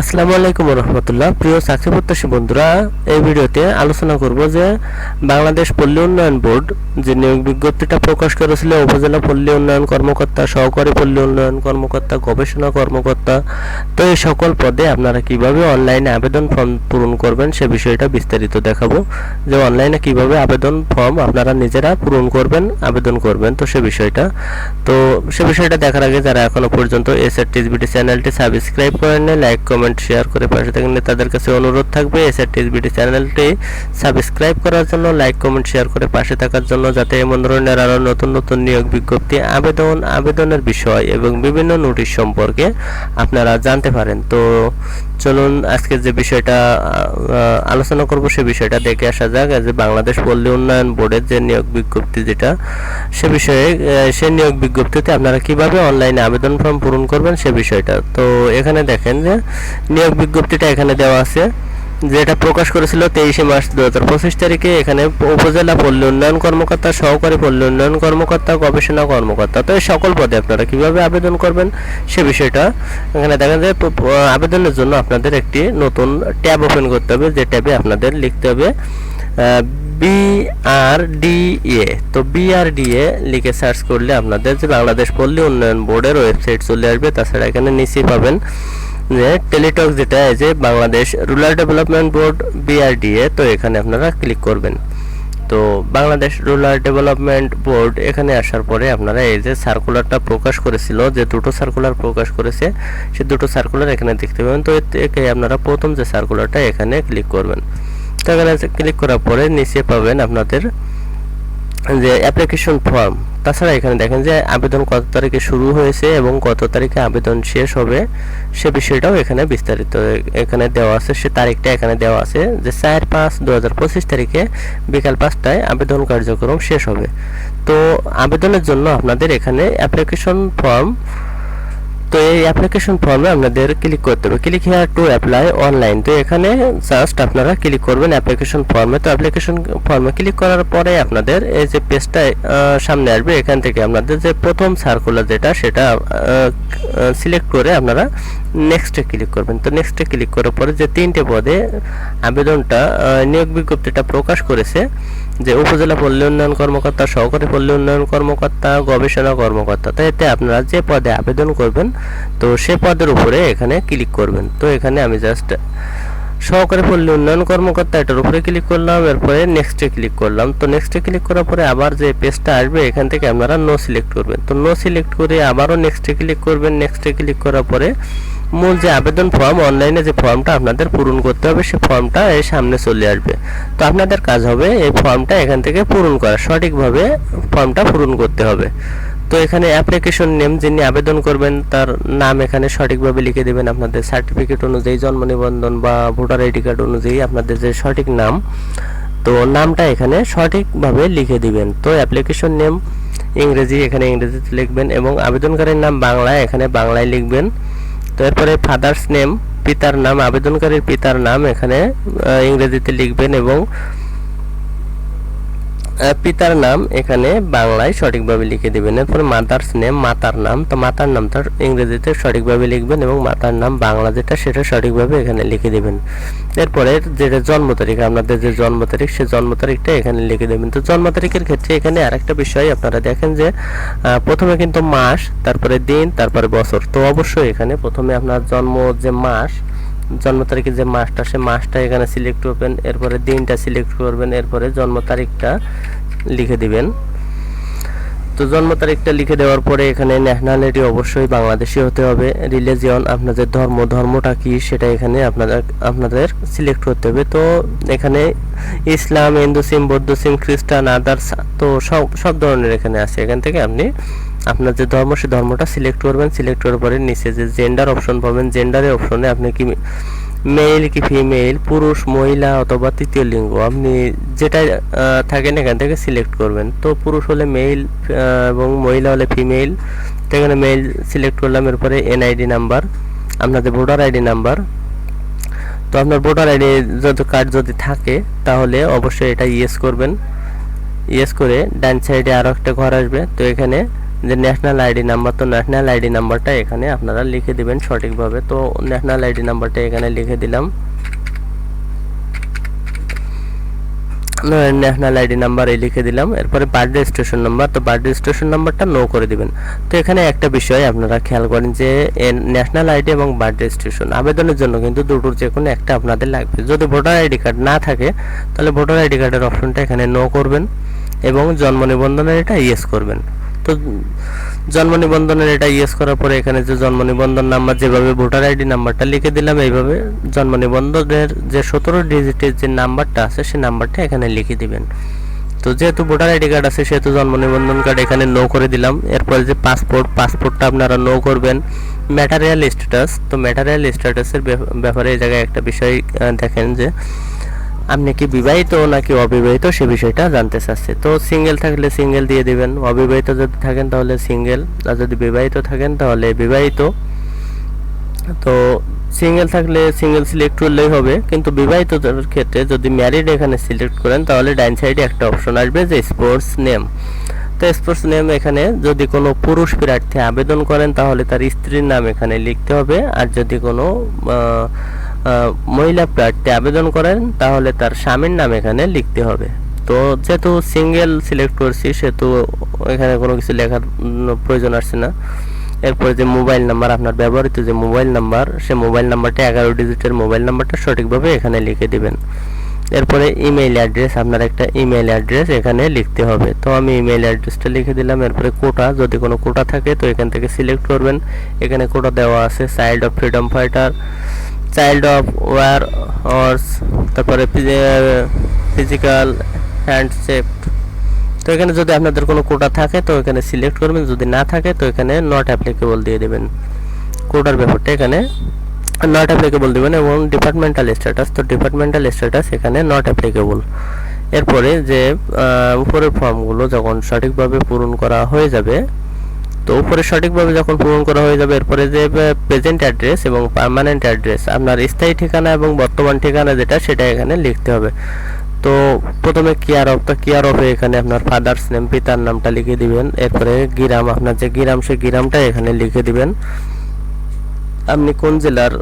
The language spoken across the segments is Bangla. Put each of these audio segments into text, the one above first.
আসসালামু আলাইকুম রহমতুল্লাহ। প্রিয় চাকরি প্রত্যাশী বন্ধুরা, এই ভিডিওতে আলোচনা করব যে বাংলাদেশ পল্লী উন্নয়ন বোর্ড যে নিয়োগ বিজ্ঞপ্তিটা প্রকাশ করেছিল, উপজেলা পল্লী উন্নয়ন কর্মকর্তা, সহকারী পল্লী উন্নয়ন কর্মকর্তা, গবেষণা কর্মকর্তা, তো এই সকল পদে আপনারা কীভাবে অনলাইনে আবেদন ফর্ম পূরণ করবেন সে বিষয়টা বিস্তারিত দেখাবো। যে অনলাইনে কীভাবে আবেদন ফর্ম আপনারা নিজেরা পূরণ করবেন, আবেদন করবেন, তো সে বিষয়টা। তো সে বিষয়টা দেখার আগে যারা এখনও পর্যন্ত এস আর টিসবিটি চ্যানেলটি সাবস্ক্রাইব করেন লাইক, কমেন্ট শেয়ার করে পাশে থাকেন তাদের কাছে অনুরোধ থাকবে। এস আর টিসবিটি চ্যানেলটি সাবস্ক্রাইব করার জন্য লাইক কমেন্ট শেয়ার করে পাশে থাকার জন্য যাতে এমন ধরনের আরও নতুন নতুন নিয়োগ বিজ্ঞপ্তি, আবেদন, আবেদনের বিষয় এবং বিভিন্ন নোটিশ সম্পর্কে আপনারা জানতে পারেন। তো চলুন আজকে যে বিষয়টা আলোচনা করব সে বিষয়টা দেখে আসা যাক। যে বাংলাদেশ পল্লী উন্নয়ন বোর্ডের যে নিয়োগ বিজ্ঞপ্তি যেটা, সে বিষয়ে সে নিয়োগ বিজ্ঞপ্তিতে আপনারা কীভাবে অনলাইনে আবেদন ফর্ম পূরণ করবেন সে বিষয়টা। তো এখানে দেখেন যে নিয়োগ বিজ্ঞপ্তিটা এখানে দেওয়া আছে, যেটা প্রকাশ করেছিল তেইশে মার্চ দু হাজার পঁচিশ তারিখে। এখানে উপজেলা পল্লী উন্নয়ন কর্মকর্তা, সহকারী পল্লী উন্নয়ন কর্মকর্তা, গবেষণা কর্মকর্তা। তো এই সকল পদে আপনারা কীভাবে আবেদন করবেন সে বিষয়টা এখানে দেখেন যে প- প- আবেদনের জন্য আপনাদের একটি নতুন ট্যাব ওপেন করতে হবে, যে ট্যাবে আপনাদের লিখতে হবে বিআরডিএ তো বিআরডিএ লিখে সার্চ করলে আপনাদের যে বাংলাদেশ পল্লী উন্নয়ন বোর্ডের ওয়েবসাইট চলে আসবে, তাছাড়া এখানে নিচে পাবেন যে টেলিটক যেটা এই যে Bangladesh rural development board BRDA তো এখানে আপনারা ক্লিক করবেন। তো বাংলাদেশ রুরাল ডেভেলপমেন্ট বোর্ড এখানে আসার পরে আপনারা এই যে সার্কুলারটা প্রকাশ করেছিল, যে দুটো সার্কুলার প্রকাশ করেছে, সে দুটো সার্কুলার এখানে দেখতে পাবেন। তো থেকে আপনারা প্রথম যে সার্কুলারটা এখানে ক্লিক করবেন। তো এখানে ক্লিক করার পরে নিচে পাবেন আপনাদের যে অ্যাপ্লিকেশন ফর্ম তাছাড়া এখানে দেখেন যে আবেদন কত তারিখে শুরু হয়েছে এবং কত তারিখে আবেদন শেষ হবে, সে বিষয়টাও এখানে বিস্তারিত এখানে দেওয়া আছে, সে তারিখটা এখানে দেওয়া আছে যে চার পাঁচ দু হাজার পঁচিশ তারিখে বিকাল পাঁচটায় আবেদন কার্যক্রম শেষ হবে। তো আবেদনের জন্য আপনাদের এখানে অ্যাপ্লিকেশন ফর্ম তো এই অ্যাপ্লিকেশন ফর্মে আপনাদের ক্লিক করতে হবে। Click here to apply online তো এখানে জাস্ট আপনারা ক্লিক করবেন অ্যাপ্লিকেশন ফর্মে তো অ্যাপ্লিকেশন ফর্মে ক্লিক করার পরে আপনাদের এই যে পেজটা সামনে আসবে। এখান থেকে আপনাদের যে প্রথম সার্কুলার যেটা, সেটা সিলেক্ট করে আপনারা নেক্সটে ক্লিক করবেন। তো নেক্সটে ক্লিক করার পরে যে তিনটে পদে আবেদনটা নিয়োগ বিজ্ঞপ্তিটা প্রকাশ করেছে, যে উপজেলা পল্লী উন্নয়ন কর্মকর্তা, সহকারী পল্লী উন্নয়ন কর্মকর্তা, গবেষণা কর্মকর্তা। তো এতে আপনারা যে পদে আবেদন করবেন তো সে পদের উপরে এখানে ক্লিক করবেন। তো এখানে আমি জাস্ট সহকারী পল্লী উন্নয়ন কর্মকর্তা এটার উপরে ক্লিক করলাম, এরপরে নেক্সটে ক্লিক করলাম। তো নেক্সটে ক্লিক করার পরে আবার যে পেজটা আসবে, এখান থেকে আপনারা নো সিলেক্ট করবেন। তো নো সিলেক্ট করে আবারও নেক্সটে ক্লিক করবেন। নেক্সটে ক্লিক করার পরে মূল যে আবেদন ফর্ম অনলাইনে যে ফর্মটা আপনাদের পূরণ করতে হবে সেই ফর্মটা এর সামনে চলে আসবে। তো আপনাদের কাজ হবে এই ফর্মটা এখান থেকে পূরণ করা, সঠিকভাবে ফর্মটা পূরণ করতে হবে। তো এখানে অ্যাপ্লিকেশন নেম যিনি আবেদন করবেন, তার নাম এখানে সঠিকভাবে লিখে দেবেন আপনাদের সার্টিফিকেট অনুযায়ী, জন্ম নিবন্ধন বা ভোটার আইডি কার্ড অনুযায়ী আপনাদের যে সঠিক নাম, তো নামটা এখানে সঠিকভাবে লিখে দিবেন। তো অ্যাপ্লিকেশন নেম ইংরেজি, এখানে ইংরেজিতে লিখবেন এবং আবেদনকারীর নাম বাংলায় এখানে বাংলায় লিখবেন। তো এরপরে ফাদার্স নেম পিতার নাম, আবেদনকারীর পিতার নাম এখানে ইংরেজিতে লিখবেন এবং পিতার নাম এখানে বাংলায় সঠিকভাবে লিখে দেবেন। এরপরে মাদার্স নেম, মাতার নাম। তো মাতার নামটা ইংরেজিতে সঠিকভাবে লিখবেন এবং মাতার নাম বাংলা যেটা সেটা সঠিকভাবে এখানে লিখে দেবেন। এরপরে যেটা জন্ম তারিখ, আপনাদের যে জন্ম তারিখ, সে জন্ম তারিখটা এখানে লিখে দেবেন। তো জন্ম তারিখের ক্ষেত্রে এখানে আরেকটা বিষয় আপনারা দেখেন যে প্রথমে কিন্তু মাস, তারপরে দিন, তারপরে বছর। তো অবশ্যই এখানে প্রথমে আপনার জন্ম যে মাস জন্ম তারিখে যে মাসটা, সে মাসটা এখানে সিলেক্ট করবেন, এরপরে দিনটা সিলেক্ট করবেন, এরপরে জন্ম তারিখটা লিখে দিবেন। তো জন্ম তারিখটা লিখে দেওয়ার পরে এখানে ন্যাশনালিটি অবশ্যই বাংলাদেশি হতে হবে রিলিজিয়ন আপনাদের ধর্ম, ধর্মটা কি সেটা এখানে আপনাদের আপনাদের সিলেক্ট করতে হবে। তো এখানে ইসলাম, হিন্দু সিম বৌদ্ধ সিম খ্রিস্টান, আদার্স, তো সব সব ধরনের এখানে আছে। এখান থেকে আপনি আপনার যে ধর্ম, সে ধর্মটা সিলেক্ট করবেন সিলেক্ট করার পরে নিচে যে জেন্ডার অপশন পাবেন জেন্ডারের অপশনে আপনি কি মেল কি ফিমেল পুরুষ, মহিলা অথবা তৃতীয় লিঙ্গ, আপনি যেটা থাকেন এখান থেকে সিলেক্ট করবেন। তো পুরুষ হলে মেল এবং মহিলা হলে ফিমেল তো এখানে মেল সিলেক্ট করলাম, এরপরে এনআইডি নাম্বার আপনাদের ভোটার আইডি নাম্বার তো আপনার ভোটার আইডি যদি কার্ড যদি থাকে, তাহলে অবশ্যই এটা ইয়েস করবেন। ইয়েস করে ডান সাইডে আরও একটা ঘর আসবে, তো এখানে যে ন্যাশনাল আইডি নাম্বার তো ন্যাশনাল আইডি নাম্বারটা এখানে আপনারা লিখে দিবেন সঠিকভাবে। তো ন্যাশনাল আইডি নাম্বারটা এখানে লিখে দিলাম। ন্যাশনাল আইডি নাম্বার এই লিখে দিলাম। এরপরে বার্থ রেজিস্ট্রেশন নাম্বার তো বার্থ রেজিস্ট্রেশন নাম্বারটা নো করে দিবেন। তো এখানে একটা বিষয় আপনারা খেয়াল করেন যে ন্যাশনাল আইডি এবং বার্থ রেজিস্ট্রেশন আবেদনের জন্য কিন্তু দুটোর যে কোনো একটা আপনাদের লাগবে। যদি ভোটার আইডি কার্ড না থাকে, তাহলে ভোটার আইডি কার্ডের অপশনটা এখানে নো করবেন এবং জন্ম নিবন্ধনের এটা ইয়েস করবেন। তো জন্ম নিবন্ধনের এটা ইয়েস করার পরে এখানে যে জন্ম নিবন্ধন নাম্বার যেভাবে ভোটার আইডি নাম্বারটা লিখে দিলাম, এইভাবে জন্ম নিবন্ধনের যে সতেরো ডিজিটের যে নাম্বারটা আছে, সেই নাম্বারটা এখানে লিখে দিবেন। তো যেহেতু ভোটার আইডি কার্ড আছে, সেহেতু জন্ম নিবন্ধন কার্ড এখানে নো করে দিলাম। এরপরে যে পাসপোর্ট পাসপোর্টটা আপনারা নো করবেন। ম্যাটারিয়াল স্ট্যাটাস তো ম্যাটারিয়াল স্ট্যাটাসের ব্যাপারে এই জায়গায় একটা বিষয় দেখেন যে আপনি কি বিবাহিত নাকি অবিবাহিত সে বিষয়টা জানতে চাচ্ছে। তো সিঙ্গেল থাকলে সিঙ্গেল দিয়ে দিবেন, অবিবাহিত যদি থাকেন তাহলে সিঙ্গেল আর যদি বিবাহিত থাকেন তাহলে বিবাহিত। তো সিঙ্গেল থাকলে সিঙ্গেল সিলেক্ট করলেই হবে, কিন্তু বিবাহিতদের ক্ষেত্রে যদি ম্যারিড এখানে সিলেক্ট করেন তাহলে ডাইন সাইডে একটা অপশন আসবে যে স্পোর্টস নেম তো স্পোর্টস নেম এখানে যদি কোনো পুরুষ প্রার্থী আবেদন করেন তাহলে তার স্ত্রীর নাম এখানে লিখতে হবে, আর যদি কোনো মহিলা প্রার্থী আবেদন করেন, তাহলে তার স্বামীর নাম এখানে লিখতে হবে। তো যেহেতু সিঙ্গেল সিলেক্ট করছি, সেহেতু এখানে কোনো কিছু লেখার প্রয়োজন আসছে না। এরপরে যে মোবাইল নাম্বার, আপনার ব্যবহৃত যে মোবাইল নাম্বার, সে মোবাইল নাম্বারটা এগারো ডিজিটের মোবাইল নাম্বারটা সঠিকভাবে এখানে লিখে দিবেন। এরপরে ইমেইল অ্যাড্রেস, আপনার একটা ইমেইল অ্যাড্রেস এখানে লিখতে হবে। তো আমি ইমেইল অ্যাড্রেসটা লিখে দিলাম, এরপরে কোটা, যদি কোনো কোটা থাকে, তো এখান থেকে সিলেক্ট করবেন। এখানে কোটা দেওয়া আছে, child of freedom fighter. Child of war horse তারপরে ফিজিক্যাল হ্যান্ড সেফট তো এখানে যদি আপনাদের কোনো কোটা থাকে, তো এখানে সিলেক্ট করবেন। যদি না থাকে, তো এখানে নট অ্যাপ্লিকেবল দিয়ে দেবেন। কোটার ব্যাপারটা এখানে নট অ্যাপ্লিকেবল দেবেন এবং ডিপার্টমেন্টাল স্ট্যাটাস তো ডিপার্টমেন্টাল স্ট্যাটাস এখানে নট অ্যাপ্লিকেবল এরপরে যে উপরের ফর্মগুলো যখন সঠিকভাবে পূরণ করা হয়ে যাবে তো উপরে সঠিকভাবে যখন পূরণ করা হয়ে যাবে, এরপরে যে প্রেজেন্ট অ্যাড্রেস এবং পার্মানেন্ট অ্যাড্রেস আপনার স্থায়ী ঠিকানা এবং বর্তমান ঠিকানা যেটা, সেটা এখানে লিখতে হবে। তো প্রথমে কেয়ার অফ তো কেয়ার অফে এখানে আপনার ফাদার্স নেম পিতার নামটা লিখে দিবেন। এরপরে গিরাম আপনার যে গিরাম সেই গিরামটা এখানে লিখে দিবেন। আপনি কোন জেলার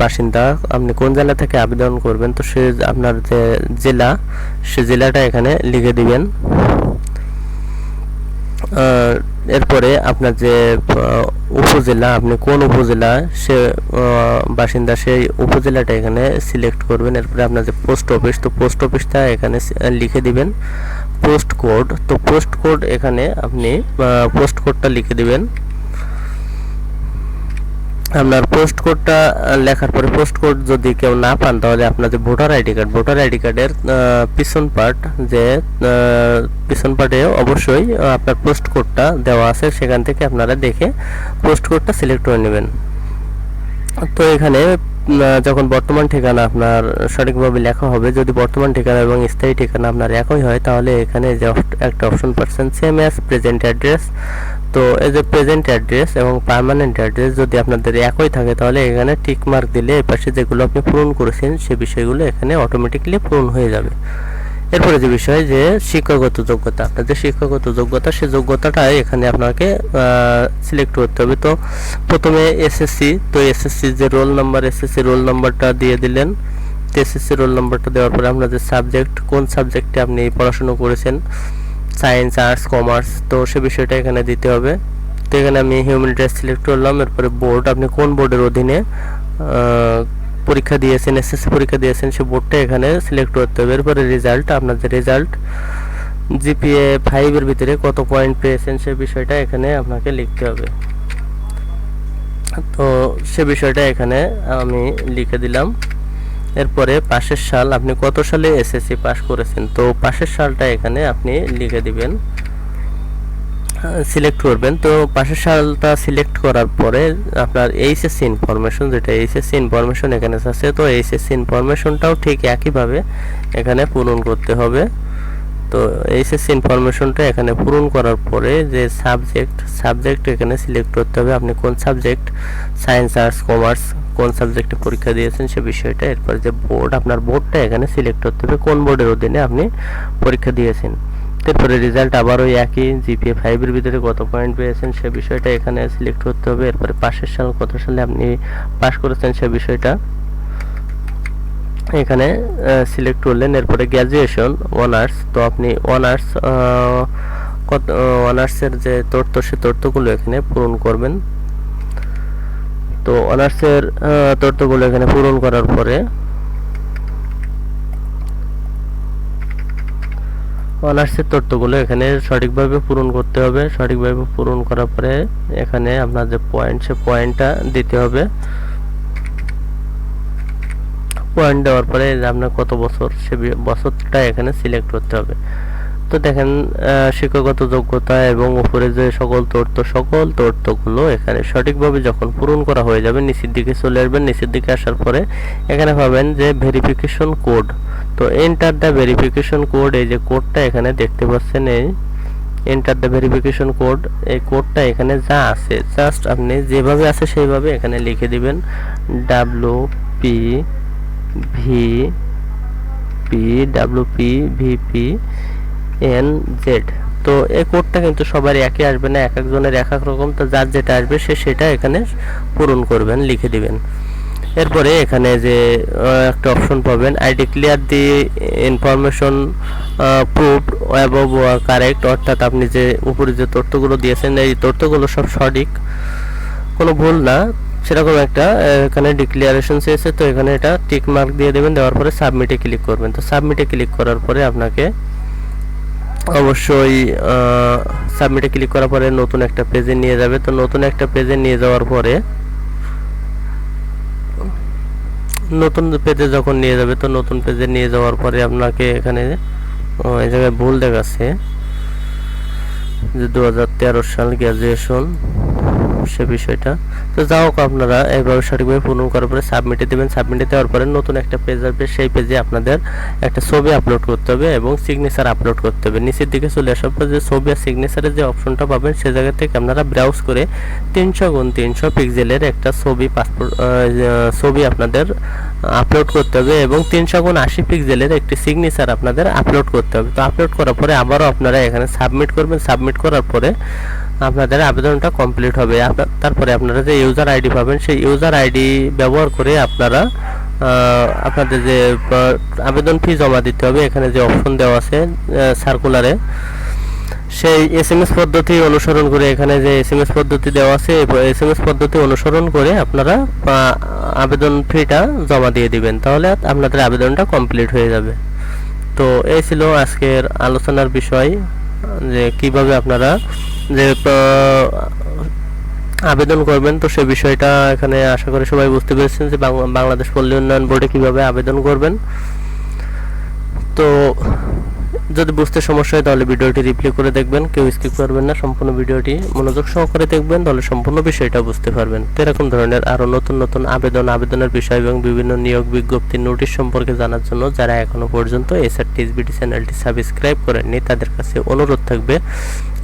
বাসিন্দা, আপনি কোন জেলা থেকে আবেদন করবেন, তো সে আপনার যে জেলা, সে জেলাটা এখানে লিখে দিবেন। এরপরে আপনার যে উপজেলা, আপনি কোন উপজেলা, সে বাসিন্দা সেই উপজেলাটা এখানে সিলেক্ট করবেন। এরপরে আপনার যে পোস্ট অফিস তো পোস্ট অফিসটা এখানে লিখে দিবেন। পোস্ট কোড তো পোস্ট কোড এখানে আপনি পোস্ট কোডটা লিখে দিবেন। আপনার পোস্ট কোডটা লেখার পরে পোস্ট কোড যদি কেউ না পান, তাহলে আপনার যে voter ID card voter ID কার্ডের পিছন পার্ট যে পিছন পার্টে অবশ্যই আপনার পোস্ট কোডটা দেওয়া আছে। সেখান থেকে আপনারা দেখে পোস্ট কোডটা সিলেক্ট করে নেবেন। তো এখানে যখন বর্তমান ঠিকানা আপনার সঠিকভাবে লেখা হবে, যদি বর্তমান ঠিকানা এবং স্থায়ী ঠিকানা আপনার একই হয়, তাহলে এখানে যে একটা অপশন পাচ্ছেন সেম অ্যাজ প্রেজেন্ট অ্যাড্রেস তো এই যে প্রেজেন্ট অ্যাড্রেস এবং পার্মানেন্ট অ্যাড্রেস যদি আপনাদের একই থাকে, তাহলে এখানে টিক মার্ক দিলে এই পাশে যেগুলো আপনি পূরণ করেছেন, সে বিষয়গুলো এখানে অটোমেটিক্যালি পূরণ হয়ে যাবে। এরপরে যে বিষয় যে শিক্ষাগত যোগ্যতা, আপনার যে শিক্ষাগত যোগ্যতা সেই যোগ্যতাটা এখানে আপনাকে সিলেক্ট করতে হবে। তো প্রথমে এসএসসি তো এসএসসি যে রোল নাম্বার এসএসসি রোল নাম্বারটা দিয়ে দিলেন। এসএসসি রোল নাম্বারটা দেওয়ার পরে আপনার যে সাবজেক্ট কোন সাবজেক্টে আপনি পড়াশোনা করেছেন সায়েন্স আর্টস কমার্স তো সে বিষয়টা এখানে দিতে হবে। তো এখানে আমি হিউম্যানিটিস সিলেক্ট করলাম, এরপরে বোর্ড আপনি কোন বোর্ডের অধীনে পরীক্ষা দিয়েছেন এসএসসি পরীক্ষা দিয়েছেন, সে বোর্ডটা এখানে সিলেক্ট করতে হবে। এরপরে রেজাল্ট আপনাদের রেজাল্ট জিপিএ ফাইভের ভিতরে কত পয়েন্ট পেয়েছেন, সে বিষয়টা এখানে আপনাকে লিখতে হবে। তো সে বিষয়টা এখানে আমি লিখে দিলাম। এরপরে পাশের সাল আপনি কত সালে এসএসসি পাস করেছেন? তো পাশের সালটা এখানে আপনি লিখে দিবেন। সিলেক্ট করবেন। তো পাশের সালটা সিলেক্ট করার পরে আপনার এইচএসসি ইনফরমেশন যেটা এইচএসসি ইনফরমেশন এখানে আছে, তো এইচএসসি ইনফরমেশনটাও ঠিক একইভাবে এখানে পূরণ করতে হবে। তো এইচএসসি ইনফরমেশনটা এখানে পূরণ করার পরে যে সাবজেক্ট সাবজেক্ট এখানে সিলেক্ট করতে হবে। আপনি কোন সাবজেক্ট সায়েন্স আর্টস কমার্স কোন সাবজেক্টে পরীক্ষা দিয়েছেন সে বিষয়টা? এরপর যে বোর্ড আপনার বোর্ডটা এখানে সিলেক্ট করতে হবে কোন বোর্ডের অধীনে আপনি পরীক্ষা দিয়েছেন। তারপরে রেজাল্ট আবারও একই জিপিএ ফাইভের ভিতরে কত পয়েন্ট পেয়েছেন সে বিষয়টা এখানে সিলেক্ট করতে হবে। এরপরে পাশের সাল কত সালে আপনি পাস করেছেন সে বিষয়টা। এখানে সিলেক্ট করলেন। এরপরে গ্র্যাজুয়েশন অনার্স তো আপনি অনার্স কত অনার্সের যে তথ্য, সে তথ্যগুলো এখানে পূরণ করবেন। তো অনার্সের তথ্যগুলো এখানে পূরণ করার পরে অনার্সের তথ্যগুলো এখানে সঠিকভাবে পূরণ করতে হবে। সঠিকভাবে পূরণ করার পরে এখানে আপনার যে পয়েন্ট সে পয়েন্টটা দিতে হবে। পয়েন্ট দেওয়ার পরে আপনার কত বছর সে বছরটা এখানে সিলেক্ট করতে হবে। তো দেখেন শিক্ষাগত যোগ্যতা এবং উপরে যে সকল তথ্য, সকল তথ্যগুলো এখানে সঠিকভাবে যখন পূরণ করা হয়ে যাবে, নিচের দিকে চলে আসবেন, নিচের দিকে আসার পরে এখানে পাবেন যে ভেরিফিকেশন কোড তো এন্টার দ্য ভেরিফিকেশন কোড এই যে কোডটা এখানে দেখতে পাচ্ছেন, এই এন্টার দ্য ভেরিফিকেশন কোড এই কোডটা এখানে যা আছে জাস্ট আপনি যেভাবে আছে সেইভাবে এখানে লিখে দিবেন W P V P W P V P N Z তো এই কোডটা কিন্তু সবার একই আসবে না, এক একজনের এক এক রকম। তো যার যেটা আসবে, সে সেটা এখানে পূরণ করবেন, লিখে দিবেন। এরপরে এখানে যে একটা অপশন পাবেন I declare the information proof above correct অর্থাৎ আপনি যে উপরে যে তথ্যগুলো দিয়েছেন, এই তথ্যগুলো সব সঠিক। কোনো ভুল না। সেরকম একটা এখানে ডিক্লিয়ারেশন চেয়েছে, তো এখানে এটা টিক মার্ক দিয়ে দেবেন, দেওয়ার পরে সাবমিটে ক্লিক করবেন। তো সাবমিটে ক্লিক করার পরে আপনাকে অবশ্যই সাবমিটে ক্লিক করার পরে নতুন একটা পেজে নিয়ে যাবে। তো নতুন একটা পেজে নিয়ে যাওয়ার পরে নতুন পেজে যখন নিয়ে যাবে, তো নতুন পেজে নিয়ে যাওয়ার পরে আপনাকে এখানে এই জায়গায় ভুল দেখাচ্ছে। যে দু হাজার তেরো সাল গ্র্যাজুয়েশন সে বিষয়টা। তো যাই হোক আপনারা এইভাবে সঠিকভাবে পূরণ করার পরে সাবমিটে দেবেন। সাবমিটে দেওয়ার পরে নতুন একটা পেজ আসবে। সেই পেজে আপনাদের একটা ছবি আপলোড করতে হবে এবং সিগনেচার আপলোড করতে হবে। নিচের দিকে চলে আসার পর যে ছবি আর সিগনেচারের যে অপশনটা পাবেন, সে জায়গা থেকে আপনারা ব্রাউজ করে তিনশো গুণ তিনশো পিক্সেলের একটা ছবি পাসপোর্ট ছবি আপনাদের আপলোড করতে হবে এবং তিনশো গুণ আশি পিক্সেলের একটি সিগনেচার আপনাদের আপলোড করতে হবে। তো আপলোড করার পরে আবারও আপনারা এখানে সাবমিট করবেন। সাবমিট করার পরে আপনাদের আবেদনটা কমপ্লিট হবে। তারপরে আপনারা যে ইউজার আইডি পাবেন, সেই ইউজার আইডি ব্যবহার করে আপনারা আপনাদের যে আবেদন ফি জমা দিতে হবে। এখানে যে অপশন দেওয়া আছে সার্কুলারে সেই এস এম এস পদ্ধতি অনুসরণ করে এখানে যে এস এম এস পদ্ধতি দেওয়া আছে এস এম এস পদ্ধতি অনুসরণ করে আপনারা আবেদন ফিটা জমা দিয়ে দিবেন। তাহলে আপনাদের আবেদনটা কমপ্লিট হয়ে যাবে। তো এই ছিল আজকের আলোচনার বিষয়। যে কীভাবে আপনারা যে আবেদন করবেন, তো সে বিষয়টা এখানে আশা করি সবাই বুঝতে পেরেছেন যে বাংলাদেশ পল্লী উন্নয়ন বোর্ডে কীভাবে আবেদন করবেন। তো যদি বুঝতে সমস্যা হয়, তাহলে ভিডিওটি রিপ্লে করে দেখবেন। কেউ স্কিপ করবেন না, সম্পূর্ণ ভিডিওটি মনোযোগ সহকারে দেখবেন, তাহলে সম্পূর্ণ বিষয়টা বুঝতে পারবেন। তো এরকম ধরনের আরও নতুন নতুন আবেদন, আবেদনের বিষয় এবং বিভিন্ন নিয়োগ বিজ্ঞপ্তি, নোটিশ সম্পর্কে জানার জন্য যারা এখনও পর্যন্ত এসআর টিএসবিটি চ্যানেলটি সাবস্ক্রাইব করেননি, তাদের কাছে অনুরোধ থাকবে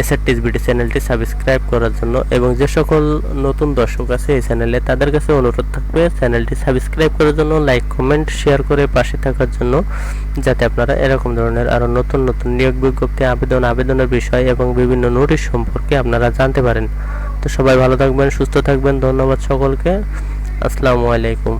এসআর টিএসবিটি চ্যানেলটি সাবস্ক্রাইব করার জন্য এবং যে সকল নতুন দর্শক আছে এই চ্যানেলে তাদের কাছে অনুরোধ থাকবে চ্যানেলটি সাবস্ক্রাইব করার জন্য, লাইক, কমেন্ট, শেয়ার করে পাশে থাকার জন্য যাতে আপনারা এরকম ধরনের আরও নতুন নতুন নিয়োগ বিজ্ঞপ্তি, আবেদন, আবেদনের বিষয় এবং বিভিন্ন নোটিশ সম্পর্কে আপনারা জানতে পারেন। তো সবাই ভালো থাকবেন, সুস্থ থাকবেন, ধন্যবাদ সকলকে। আসসালামু আলাইকুম।